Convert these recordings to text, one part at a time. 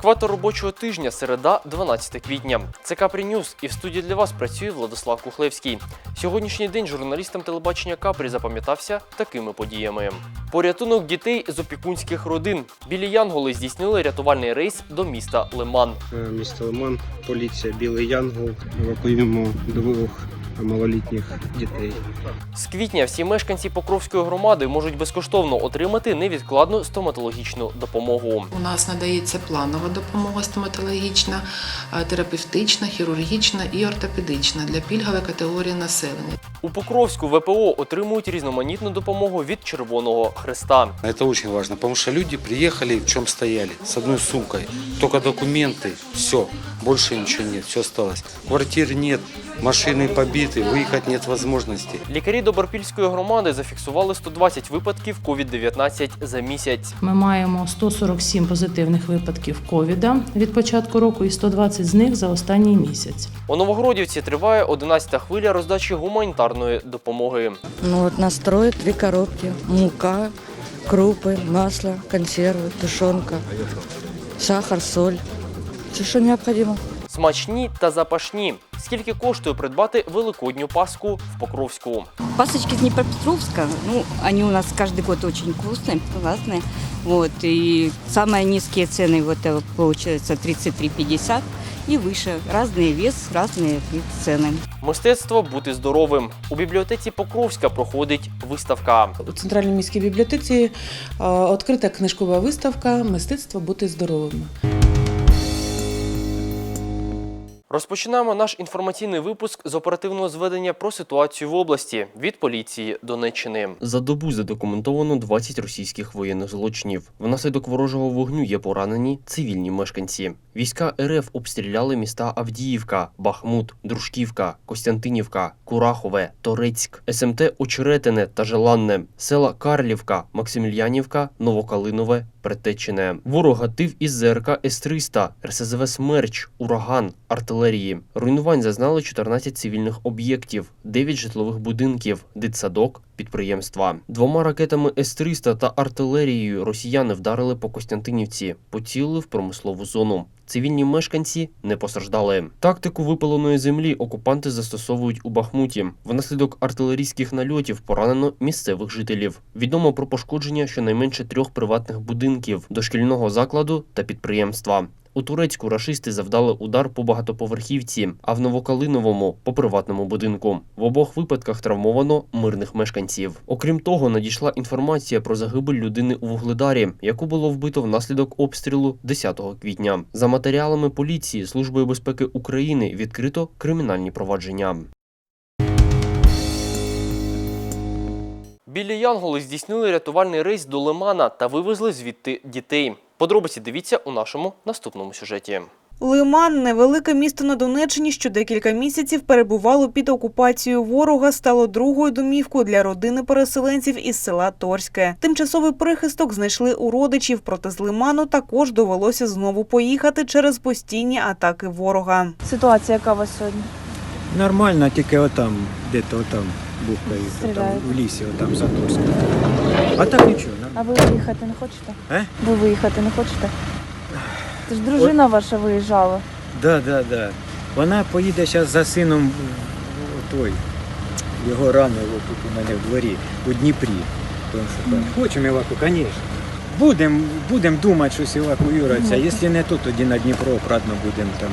Екватор робочого тижня, середа, 12 квітня. Це Капрі Ньюз і в студії для вас працює Владислав Кухлевський. Сьогоднішній день журналістам телебачення Капрі запам'ятався такими подіями. Порятунок дітей з опікунських родин. Білі Янголи здійснили рятувальний рейс до міста Лиман. Е, Місто Лиман, поліція Білий Янгол. Евакуюємо двох малолітніх дітей. З квітня всі мешканці Покровської громади можуть безкоштовно отримати невідкладну стоматологічну допомогу. У нас надається планова допомога стоматологічна, терапевтична, хірургічна і ортопедична для пільгової категорії населення. У Покровську ВПО отримують різноманітну допомогу від Червоного Хреста. Это очень важно, потому что люди приехали в чем стояли, с одной сумкой. Только документы, все, больше ничего нет, все осталось. Квартир нет, машины побиты, выехать нет возможности. Лікарі Добропільської громади зафіксували 120 випадків COVID-19 за місяць. Ми маємо 147 позитивних випадків ковіда від початку року і 120 з них за останній місяць. У Новогродівці триває 11-та хвиля роздачі гуманітарної допомоги. Ну вот настроят три коробки. Мука, крупы, масло, консервы, тушенка, сахар, соль. Все, что необходимо. Смачні та запашні. Скільки коштує придбати великодню паску в Покровську? Пасочки с Днепропетровска, ну, они у нас каждый год очень вкусные, классные. Вот, и самые низкие цены, вот, э, получается, 33,50 и выше. Разный вес, разные цены. Мистецтво бути здоровим. У бібліотеці Покровська проходить виставка. У центральній міській бібліотеці е, відкрита книжкова виставка Мистецтво бути здоровими. Розпочинаємо наш інформаційний випуск з оперативного зведення про ситуацію в області від поліції Донеччини. За добу задокументовано 20 російських воєнних злочинів. Внаслідок ворожого вогню є поранені цивільні мешканці. Війська РФ обстріляли міста Авдіївка, Бахмут, Дружківка, Костянтинівка, Курахове, Торецьк, СМТ Очеретине та Желанне, села Карлівка, Максимільянівка, Новокалинове, Притечене. Ворог гатив із ЗРК С-300, РСЗВ «Смерч», Ураган, артилерії. Руйнувань зазнали 14 цивільних об'єктів, 9 житлових будинків, дитсадок, підприємства. Двома ракетами С-300 та артилерією росіяни вдарили по Костянтинівці, поцілили в промислову зону. Цивільні мешканці не постраждали. Тактику випаленої землі окупанти застосовують у Бахмуті. Внаслідок артилерійських нальотів поранено місцевих жителів. Відомо про пошкодження щонайменше трьох приватних будинків, дошкільного закладу та підприємства. У Турецьку рашисти завдали удар по багатоповерхівці, а в Новокалиновому по приватному будинку. В обох випадках травмовано мирних мешканців. Окрім того, надійшла інформація про загибель людини у Вугледарі, яку було вбито внаслідок обстрілу 10 квітня. За матеріалами поліції Службою безпеки України відкрито кримінальні провадження. Білі Янголи здійснили рятувальний рейс до Лимана та вивезли звідти дітей. Подробиці дивіться у нашому наступному сюжеті. Лиман, невелике місто на Донеччині, що декілька місяців перебувало під окупацією ворога, стало другою домівкою для родини переселенців із села Торське. Тимчасовий прихисток знайшли у родичів, проте з Лиману також довелося знову поїхати через постійні атаки ворога. Ситуація яка у вас сьогодні? Нормально, тільки отам, де-то отам бухкають, отам, Стріляють. в лісі, отам за Торськом. А так нічого, А ви виїхати не хочете? Е? Ви виїхати не хочете? Це ж дружина ваша виїжджала. Да, да, да. Вона поїде зараз за сином в той. Його ранило тут у мене в дворі, у Дніпрі. Хочемо еваку, звісно. Будемо будем думати, щось евакуюватися. Якщо не тут, тоді на Дніпро обратно будемо там.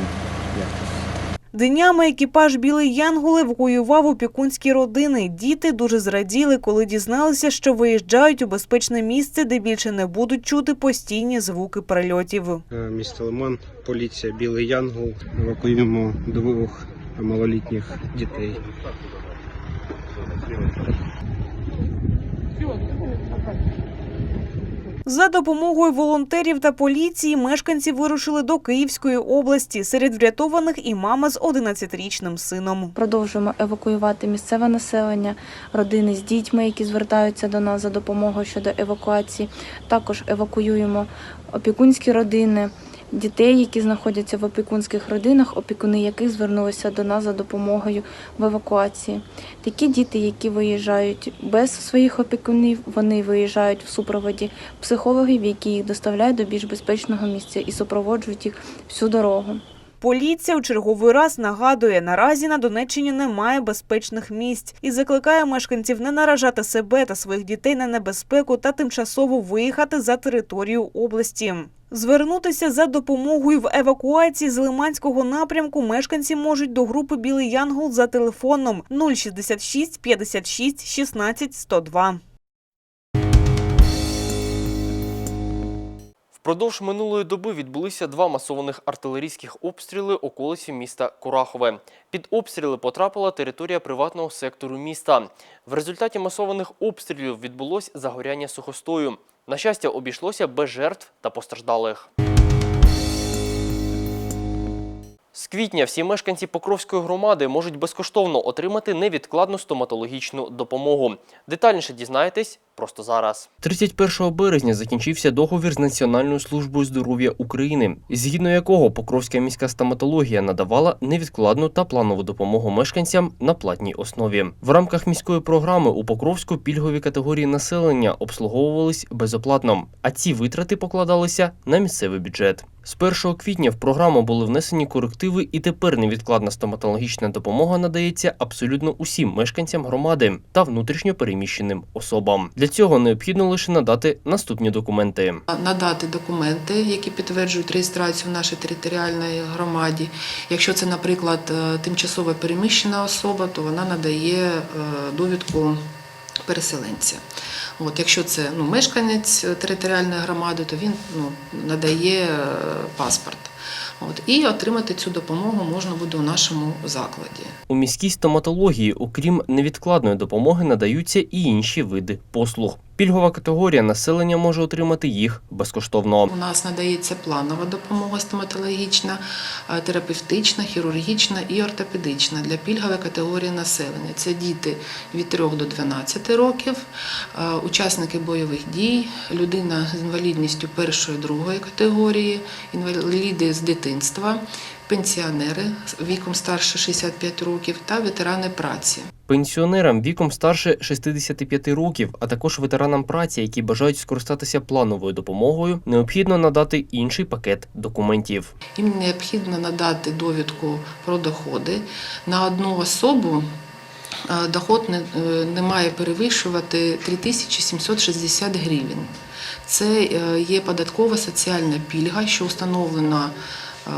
Днями екіпаж Білий Янголи евакуював опікунські родини. Діти дуже зраділи, коли дізналися, що виїжджають у безпечне місце, де більше не будуть чути постійні звуки прильотів. Місто Лиман, поліція Білий Янгол. Евакуюємо двох малолітніх дітей. За допомогою волонтерів та поліції мешканці вирушили до Київської області. Серед врятованих і мама з 11-річним сином. Продовжуємо евакуювати місцеве населення, родини з дітьми, які звертаються до нас за допомогою щодо евакуації. Також евакуюємо опікунські родини, дітей, які знаходяться в опікунських родинах, опікуни яких звернулися до нас за допомогою в евакуації. Такі діти, які виїжджають без своїх опікунів, вони виїжджають в супроводі психологів, які їх доставляють до більш безпечного місця і супроводжують їх всю дорогу. Поліція у черговий раз нагадує, наразі на Донеччині немає безпечних місць і закликає мешканців не наражати себе та своїх дітей на небезпеку та тимчасово виїхати за територію області. Звернутися за допомогою в евакуації з Лиманського напрямку мешканці можуть до групи Білий Янгол за телефоном 066 56 16 102. Впродовж минулої доби відбулися два масованих артилерійських обстріли околиці міста Курахове. Під обстріли потрапила територія приватного сектору міста. В результаті масованих обстрілів відбулось загоряння сухостою. На щастя, обійшлося без жертв та постраждалих. З квітня всі мешканці Покровської громади можуть безкоштовно отримати невідкладну стоматологічну допомогу. Детальніше дізнаєтесь просто зараз. 31 березня закінчився договір з Національною службою здоров'я України, згідно якого Покровська міська стоматологія надавала невідкладну та планову допомогу мешканцям на платній основі. В рамках міської програми у Покровську пільгові категорії населення обслуговувались безоплатно, а ці витрати покладалися на місцевий бюджет. З 1 квітня в програму були внесені корективи, і тепер невідкладна стоматологічна допомога надається абсолютно усім мешканцям громади та внутрішньо переміщеним особам. Для цього необхідно лише надати наступні документи. надати документи, які підтверджують реєстрацію в нашій територіальній громаді. Якщо це, наприклад, е, тимчасово переміщена особа, то вона надає е, довідку переселенця. От, якщо це ну, мешканець територіальної громади, то він ну, надає е, паспорт. От, і отримати цю допомогу можна буде у нашому закладі. У міській стоматології, окрім невідкладної допомоги, надаються і інші види послуг. Пільгова категорія населення може отримати їх безкоштовно. У нас надається планова допомога стоматологічна, е, терапевтична, хірургічна і ортопедична для пільгової категорії населення. Це діти від 3 до 12 років, е, учасники бойових дій, людина з інвалідністю першої другої категорії, інваліди з дитинства, пенсіонери віком старше 65 років та ветерани праці. Пенсіонерам віком старше 65 років, а також ветеранам праці, які бажають скористатися плановою допомогою, необхідно надати інший пакет документів. Їм необхідно надати довідку про доходи на одну особу. е, Доход не, е, не має перевищувати 3760 гривень. Це е, є податкова соціальна пільга, що встановлена е,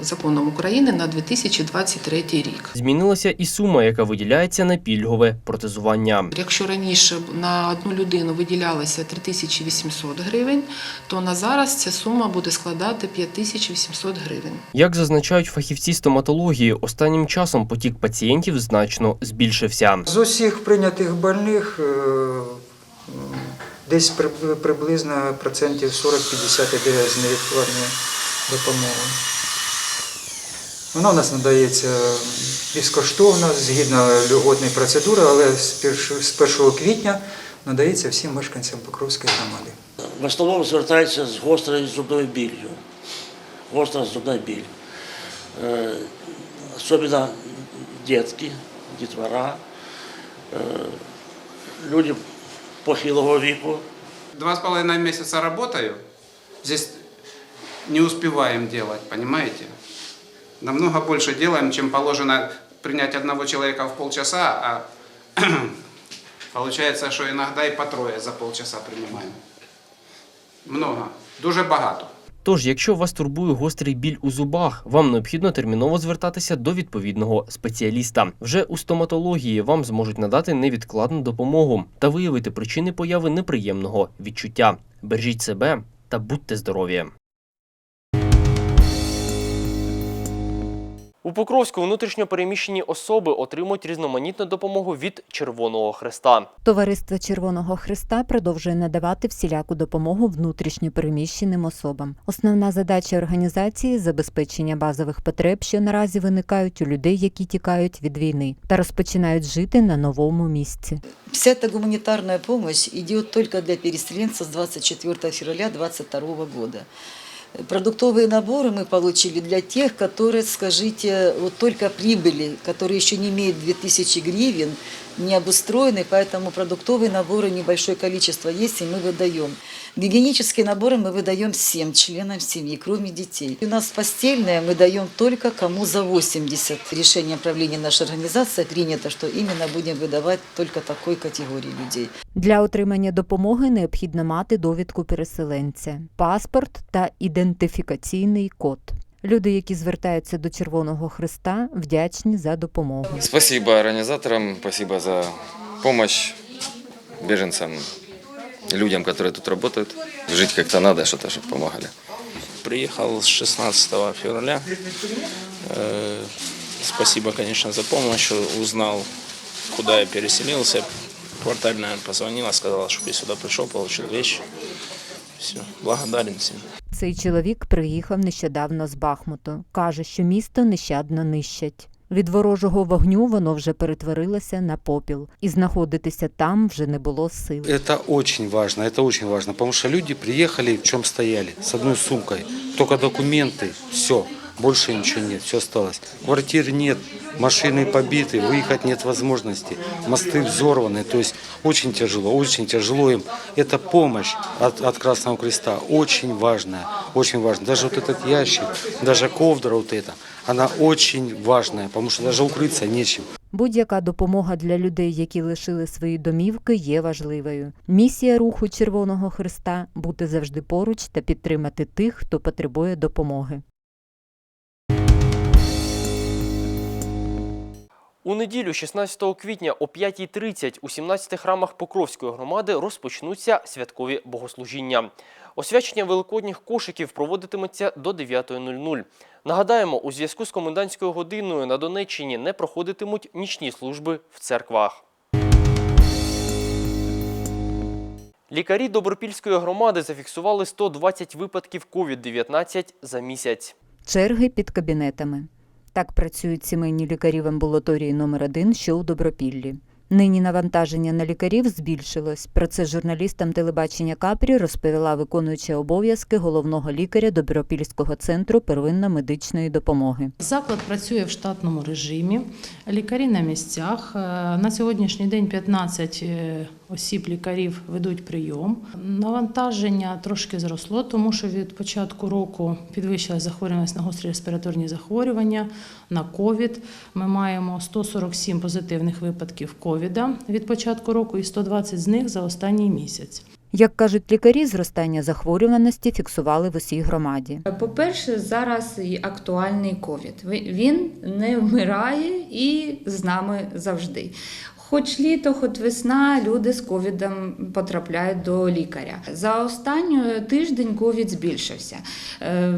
законом України на 2023 рік. Змінилася і сума, яка виділяється на пільгове протезування. Якщо раніше на одну людину виділялося 3800 гривень, то на зараз ця сума буде складати 5800 гривень. Як зазначають фахівці стоматології, останнім часом потік пацієнтів значно збільшився. З усіх прийнятих больних е, десь приблизно процентів 40-50 іде з невідкладної допомоги. Вона у нас надається безкоштовно, згідно льготної процедури, але з 1, квітня надається всім мешканцям Покровської громади. В основному звертаються з гострою зубною біллю. Гостра зубна біль. Е, Особливо дітки, дітвора, е, люди похилого віку. Два с половиной месяца работаю, здесь не успеваем делать, понимаете? Намного больше делаем, чем положено принять одного человека в полчаса, а получается, что иногда и по трое за полчаса принимаем. Много, дуже багато. Тож, якщо вас турбує гострий біль у зубах, вам необхідно терміново звертатися до відповідного спеціаліста. Вже у стоматології вам зможуть надати невідкладну допомогу та виявити причини появи неприємного відчуття. Бережіть себе та будьте здорові! У Покровську внутрішньо переміщені особи отримують різноманітну допомогу від Червоного Хреста. Товариство Червоного Христа продовжує надавати всіляку допомогу внутрішньо переміщеним особам. Основна задача організації забезпечення базових потреб, що наразі виникають у людей, які тікають від війни та розпочинають жити на новому місці. Вся эта гуманитарная помощь идет только для переселенцев с 24 февраля 2022 года. Продуктовые наборы мы получили для тех, которые, скажите, вот только прибыли, которые еще не имеют 2000 гривен, не обустроены, поэтому продуктовые наборы небольшое количество есть, и мы выдаем. Гигиенические наборы мы выдаем всем членам семьи, кроме детей. У нас постельное мы даем только кому за 80. Решение правления нашей организации принято, что именно будем выдавать только такой категории людей. Для отримання допомоги необхідно мати довідку переселенця, паспорт та ідентифікаційний код. Люди, які звертаються до Червоного Христа, вдячні за допомогу. Спасибо организаторам, спасибо за помощь беженцам, людям, которые тут работают. Жить как-то надо, что-то, чтобы помогали. Приехал с 16 февраля. Э, Спасибо, конечно, за помощь. Узнал, куда я переселился. Квартальная позвонила, сказала, чтобы я сюда пришел, получил вещи. Все, благодарен всем. Цей чоловік приїхав нещодавно з Бахмуту. Каже, що місто нещадно нищать. Від ворожого вогню воно вже перетворилося на попіл, і знаходитися там вже не було сил. Это очень важно, это очень важно, потому что люди приехали в чем стояли, с одной сумкой, только документы, все, больше ничего нет, все осталось. Квартир нет, машины побиты, выехать нет возможности, мосты взорваны, то есть очень тяжело, очень тяжело им. Это помощь от, от Красного Креста, очень важная, очень важная. Даже вот этот ящик, даже ковдра вот эта, она очень важная, потому что даже укрыться нечем. Будь-яка допомога для людей, які лишили свої домівки, є важливою. Місія руху Червоного Христа бути завжди поруч та підтримати тих, хто потребує допомоги. У неділю, 16 квітня о 5.30 у 17 храмах Покровської громади розпочнуться святкові богослужіння. Освячення великодніх кошиків проводитиметься до 9.00. Нагадаємо, у зв'язку з комендантською годиною на Донеччині не проходитимуть нічні служби в церквах. Лікарі Добропільської громади зафіксували 120 випадків COVID-19 за місяць. Черги під кабінетами. Так працюють сімейні лікарі в амбулаторії номер 1 що у Добропіллі. Нині навантаження на лікарів збільшилось. Про це журналістам телебачення Капрі розповіла виконуюча обов'язки головного лікаря Добропільського центру первинно-медичної допомоги. Заклад працює в штатному режимі. Лікарі на місцях. Е, На сьогоднішній день 15 е, осіб лікарів ведуть прийом. Навантаження трошки зросло, тому що від початку року підвищилась захворюваність на гострі респіраторні захворювання, на ковід. Ми маємо 147 позитивних випадків ковіда від початку року і 120 з них за останній місяць. Як кажуть лікарі, зростання захворюваності фіксували в усій громаді. По-перше, зараз і актуальний ковід. Ви- Він не вмирає і з нами завжди. Хоч літо, хоч весна, люди з ковідом потрапляють до лікаря. За останній тиждень ковід збільшився. Е,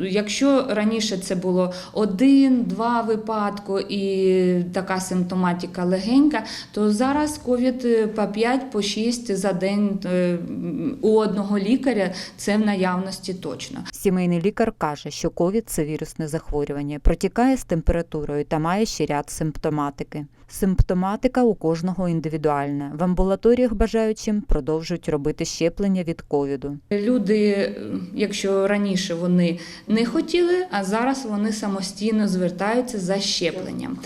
Якщо раніше це було один-два випадки і така симптоматика легенька, то зараз ковід е, по 5 по 6 за день е, у одного лікаря це в наявності точно. Сімейний лікар каже, що ковід це вірусне захворювання, протікає з температурою та має ще ряд симптоматики. Симптоматика у кожного індивідуальна. В амбулаторіях бажаючим продовжують робити щеплення від ковіду. Люди, якщо раніше вони не хотіли, а зараз вони самостійно звертаються за щепленням.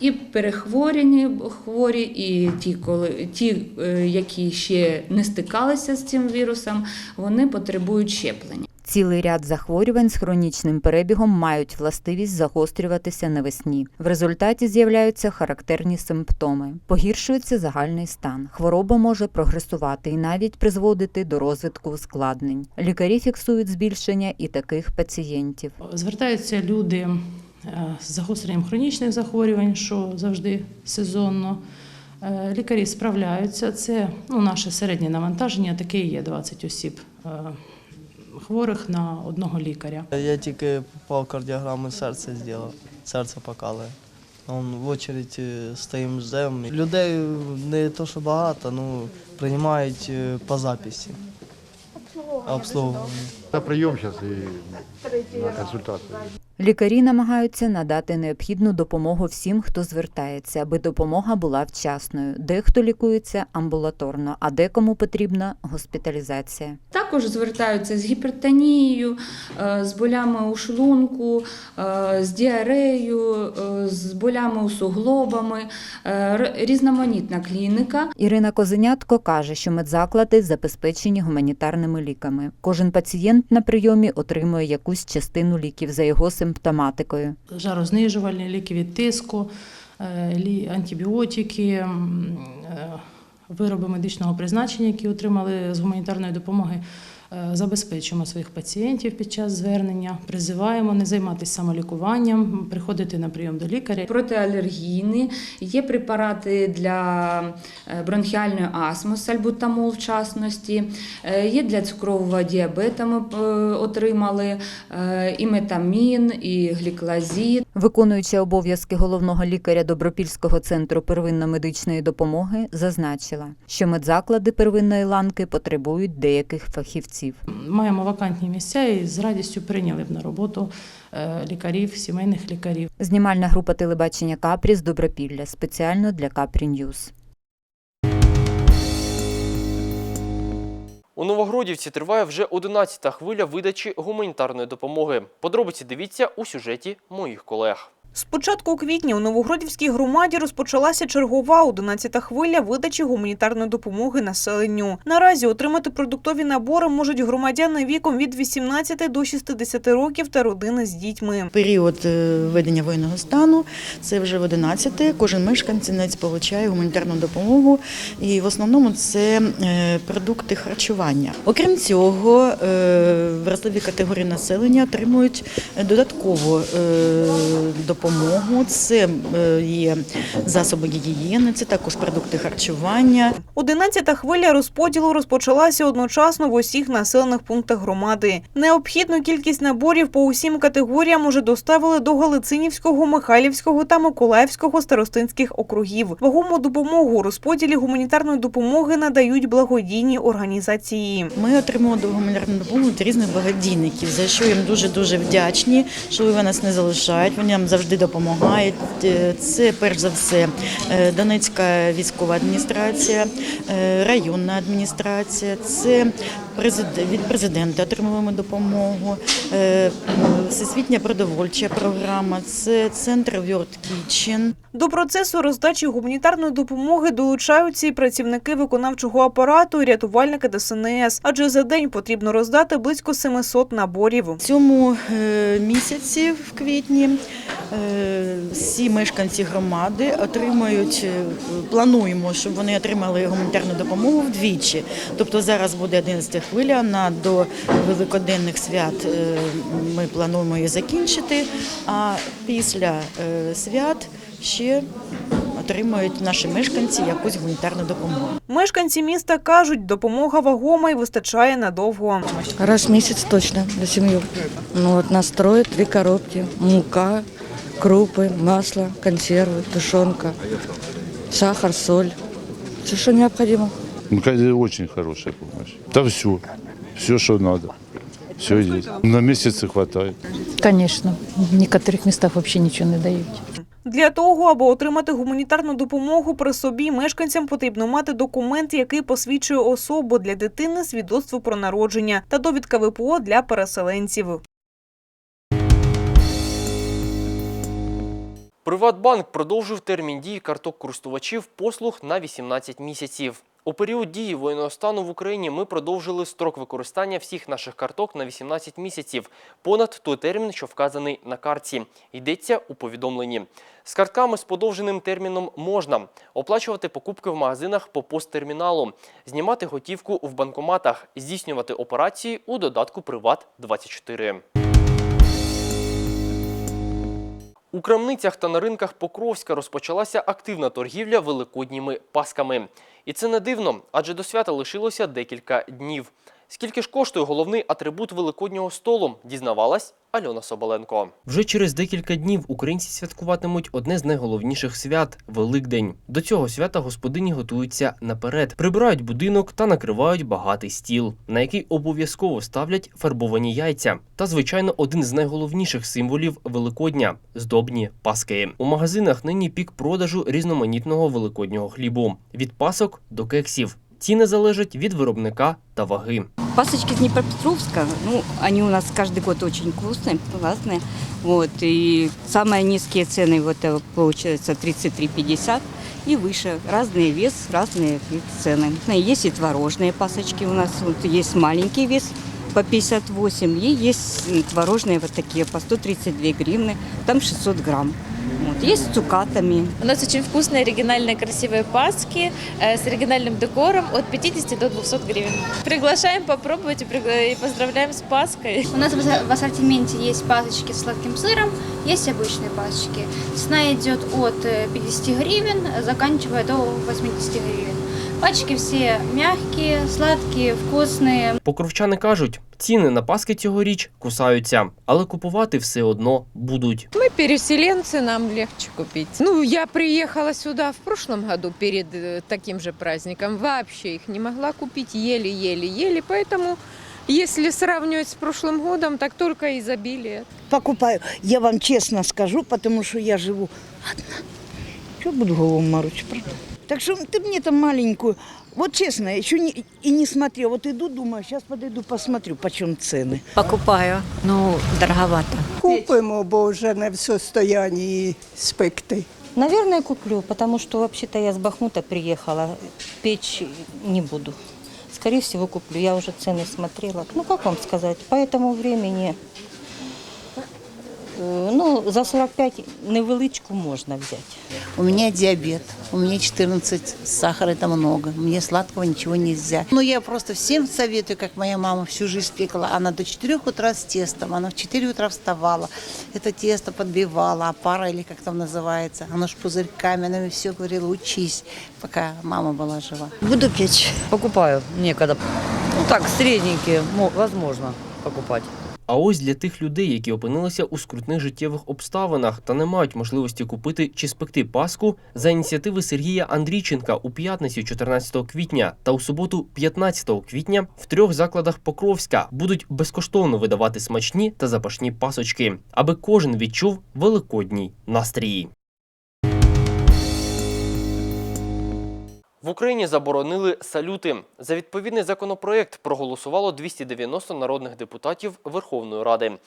І перехворені хворі, і ті, коли ті, е, які ще не стикалися з цим вірусом, вони потребують щеплення. Цілий ряд захворювань з хронічним перебігом мають властивість загострюватися навесні. В результаті з'являються характерні симптоми. Погіршується загальний стан. Хвороба може прогресувати і навіть призводити до розвитку ускладнень. Лікарі фіксують збільшення і таких пацієнтів. Звертаються люди е, з загостренням хронічних захворювань, що завжди сезонно. Е, Лікарі справляються. Це ну, наше середнє навантаження, таке є 20 осіб е, хворих на одного лікаря. Я тільки попав кардіограму серця зробив, серце покалує. Он в очередь е, стоїмо ждемо. Людей не то, що багато, ну приймають е, по записі. Обслуговування. На прийом зараз і на консультацію. Лікарі намагаються надати необхідну допомогу всім, хто звертається, аби допомога була вчасною. Дехто лікується амбулаторно, а декому потрібна госпіталізація. Також звертаються з гіпертонією, е, з болями у шлунку, е, з діареєю, е, з болями у суглобами, е, різноманітна клініка. Ірина Козенятко каже, що медзаклади забезпечені гуманітарними ліками. Кожен пацієнт на прийомі отримує якусь частину ліків за його симптоматикою. Жарознижувальні ліки від тиску, е, антибіотики, е, вироби медичного призначення, які отримали з гуманітарної допомоги. Е, Забезпечуємо своїх пацієнтів під час звернення, призиваємо не займатися самолікуванням, приходити на прийом до лікаря. Протиалергійні, є препарати для е, бронхіальної астми, сальбутамол в частності, е, є для цукрового діабету ми отримали і метамін, і гліклазід. Виконуюча обов'язки головного лікаря Добропільського центру первинно-медичної допомоги зазначила, що медзаклади первинної ланки потребують деяких фахівців. Маємо вакантні місця і з радістю прийняли б на роботу е, лікарів, сімейних лікарів. Знімальна група телебачення Капрі з Добропілля спеціально для Капрі Ньюз. У Новогродівці триває вже 11-та хвиля видачі гуманітарної допомоги. Подробиці дивіться у сюжеті моїх колег. З початку квітня у Новогродівській громаді розпочалася чергова 11-та хвиля видачі гуманітарної допомоги населенню. Наразі отримати продуктові набори можуть громадяни віком від 18 до 60 років та родини з дітьми. Період е, введення воєнного стану це вже в 11-те. Кожен мешканець отримує гуманітарну допомогу, і в основному це е, продукти харчування. Окрім цього, е, вразливі категорії населення отримують додаткову е, допомогу. Це е, є засоби гігієни, це також продукти харчування. 11-та хвиля розподілу розпочалася одночасно в усіх населених пунктах громади. Необхідну кількість наборів по усім категоріям уже доставили до Галицинівського, Михайлівського та Миколаївського старостинських округів. Вагому допомогу у розподілі гуманітарної допомоги надають благодійні організації. Ми отримуємо гуманітарну допомогу від різних благодійників, за що їм дуже дуже вдячні, що вони нас не залишають. Вони нам завжди допомагають. Е, Це перш за все е, Донецька військова адміністрація, е, районна адміністрація. Це від президента отримуємо допомогу. Всесвітня продовольча програма. Це центр World Kitchen. До процесу роздачі гуманітарної допомоги долучаються і працівники виконавчого апарату, і рятувальники ДСНС, адже за день потрібно роздати близько 700 наборів. В цьому місяці, в квітні, всі мешканці громади отримають, е, плануємо, щоб вони отримали гуманітарну допомогу вдвічі. Тобто зараз буде 11 хвиля, на до великоденних свят е, ми плануємо її закінчити, а після е, свят ще отримають наші мешканці якусь гуманітарну допомогу. Мешканці міста кажуть, допомога вагома і вистачає надовго. Раз в месяц точно для семьи. Ну вот настроит две коробки. Мука, крупы, масло, консервы, тушенка, сахар, соль. Все, что необходимо. Ну, конечно, очень хорошая помощь. Да все. Все, что надо. Все есть. На месяцы хватает. Конечно, в некоторых местах вообще ничего не дают. Для того, аби отримати гуманітарну допомогу при собі, мешканцям потрібно мати документ, який посвідчує особу для дитини, свідоцтво про народження та довідка ВПО для переселенців. Приватбанк продовжив термін дії карток користувачів послуг на 18 місяців. У період дії воєнного стану в Україні ми продовжили строк використання всіх наших карток на 18 місяців, понад той термін, що вказаний на картці. Йдеться у повідомленні. З картками з подовженим терміном можна оплачувати покупки в магазинах по посттерміналу, знімати готівку в банкоматах, здійснювати операції у додатку Приват 24 У крамницях та на ринках Покровська розпочалася активна торгівля великодніми пасками. І це не дивно, адже до свята лишилося декілька днів. Скільки ж коштує головний атрибут великоднього столу, дізнавалась Альона Соболенко. Вже через декілька днів українці святкуватимуть одне з найголовніших свят Великдень. До цього свята господині готуються наперед, прибирають будинок та накривають багатий стіл, на який обов'язково ставлять фарбовані яйця. Та, звичайно, один з найголовніших символів Великодня здобні паски. У магазинах нині пік продажу різноманітного великоднього хлібу від пасок до кексів. Ціни залежать від виробника та ваги. Пасочки с Днепропетровска, ну, они у нас каждый год очень вкусные, классные. Вот, и самые низкие цены, вот, э, получается, 33,50 и выше. Разный вес, разные цены. Есть и творожные пасочки у нас, вот, есть маленький вес по 58, и есть м, творожные вот такие по 132 гривны, там 600 грамм. Вот, есть с цукатами. У нас очень вкусные, оригинальные, красивые паски э, с оригинальным декором от 50 до 200 гривен. Приглашаем попробовать и пригла- и поздравляем с Пасхой. У нас в аса- в ассортименте есть пасочки с сладким сыром, есть обычные пасочки. Цена идет от э, 50 гривен, заканчивая до 80 гривен. Пачки все мягкие, сладкие, вкусные. Покровчани кажуть, ціни на паски цьогоріч кусаються, але купувати все одно будуть. Мы переселенцы, нам легче купить. Ну, я приехала сюда в прошлом году перед э, таким же праздником. Вообще их не могла купить, еле-еле-еле. Поэтому, если сравнивать с прошлым годом, так только изобилие. покупаю. Я вам честно скажу, потому что я живу одна. Что буду голову морочить, правда? Так что ты мне там маленькую. Вот честно, я еще не, и не смотрела. Вот иду, думаю, сейчас подойду, посмотрю, почем цены. Покупаю, ну дороговато. Купимо, бо вже не в состоянии спекти. Наверное, куплю, потому что вообще-то я с Бахмута приехала, печь не буду. Скорее всего, куплю. Я уже цены смотрела. Ну, как вам сказать, по этому времени, э, ну, за 45 невеличку можно взять. У меня диабет, у меня 14, сахара это много, мне сладкого ничего нельзя. Но я просто всем советую, как моя мама всю жизнь пекла. Она до 4 утра с тестом, она в 4 утра вставала, это тесто подбивала, опара или как там называется. Оно ж пузырьками, она мне все говорила, учись, пока мама была жива. Буду печь. Покупаю некогда. Ну так, средненькие, мо- возможно покупать. А ось для тих людей, які опинилися у скрутних життєвих обставинах та не мають можливості купити чи спекти паску, за ініціативи Сергія Андрійченка у п'ятницю 14 квітня та у суботу 15 квітня в трьох закладах Покровська будуть безкоштовно видавати смачні та запашні пасочки, аби кожен відчув великодній настрій. В Україні заборонили салюти. За відповідний законопроєкт проголосувало 290 народних депутатів Верховної Ради.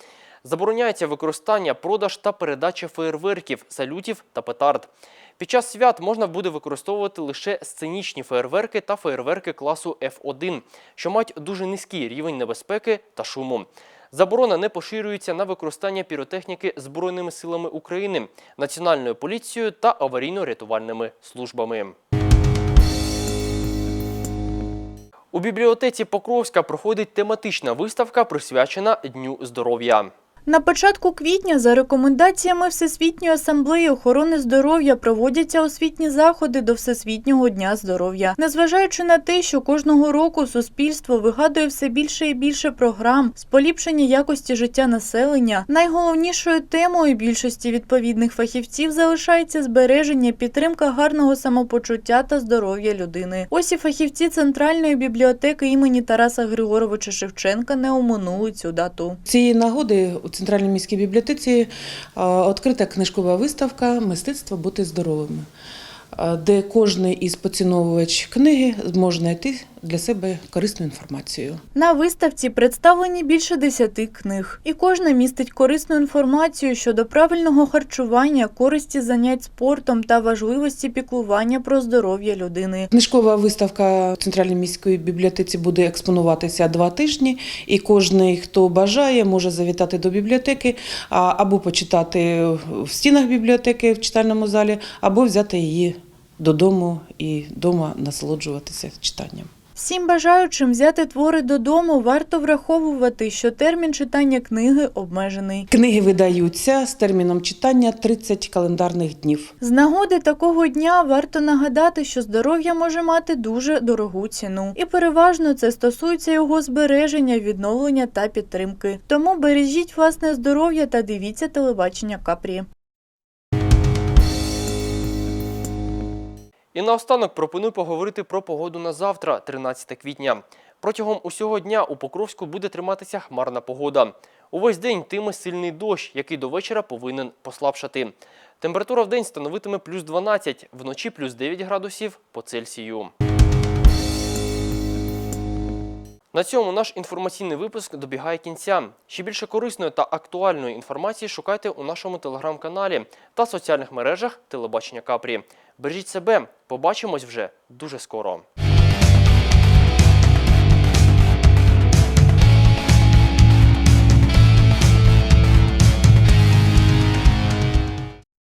Забороняється використання, продаж та передача феєрверків, салютів та петард. Під час свят можна буде використовувати лише сценічні феєрверки та феєрверки класу F1, що мають дуже низький рівень небезпеки та шуму. Заборона не поширюється на використання піротехніки Збройними силами України, Національною поліцією та аварійно-рятувальними службами. У бібліотеці Покровська проходить тематична виставка, присвячена Дню здоров'я. На початку квітня за рекомендаціями Всесвітньої асамблеї охорони здоров'я проводяться освітні заходи до Всесвітнього дня здоров'я. Незважаючи на те, що кожного року суспільство вигадує все більше і більше програм з поліпшення якості життя населення, найголовнішою темою більшості відповідних фахівців залишається збереження, підтримка гарного самопочуття та здоров'я людини. Ось і фахівці Центральної бібліотеки імені Тараса Григоровича Шевченка не оминули цю дату. Цієї нагоди Центральній міській бібліотеці відкрита книжкова виставка Мистецтво бути здоровими, де кожен із поціновувач книги зможе знайти для себе корисну інформацію. На виставці представлені більше десяти книг, і кожна містить корисну інформацію щодо правильного харчування, користі занять спортом та важливості піклування про здоров'я людини. Книжкова виставка в Центральній міській бібліотеці буде експонуватися два тижні, і кожен, хто бажає, може завітати до бібліотеки або почитати в стінах бібліотеки в читальному залі, або взяти її додому і вдома насолоджуватися читанням. Всім бажаючим взяти твори додому варто враховувати, що термін читання книги обмежений. Книги видаються з терміном читання 30 календарних днів. З нагоди такого дня варто нагадати, що здоров'я може мати дуже дорогу ціну, і переважно це стосується його збереження, відновлення та підтримки. Тому бережіть власне здоров'я та дивіться телебачення Капрі. І наостанок пропоную поговорити про погоду на завтра, 13 квітня. Протягом усього дня у Покровську буде триматися хмарна погода. Увесь день тиме сильний дощ, який до вечора повинен послабшати. Температура в день становитиме плюс 12, вночі плюс 9 градусів по Цельсію. На цьому наш інформаційний випуск добігає кінця. Ще більше корисної та актуальної інформації шукайте у нашому телеграм-каналі та соціальних мережах телебачення Капрі. Бережіть себе, побачимось вже дуже скоро.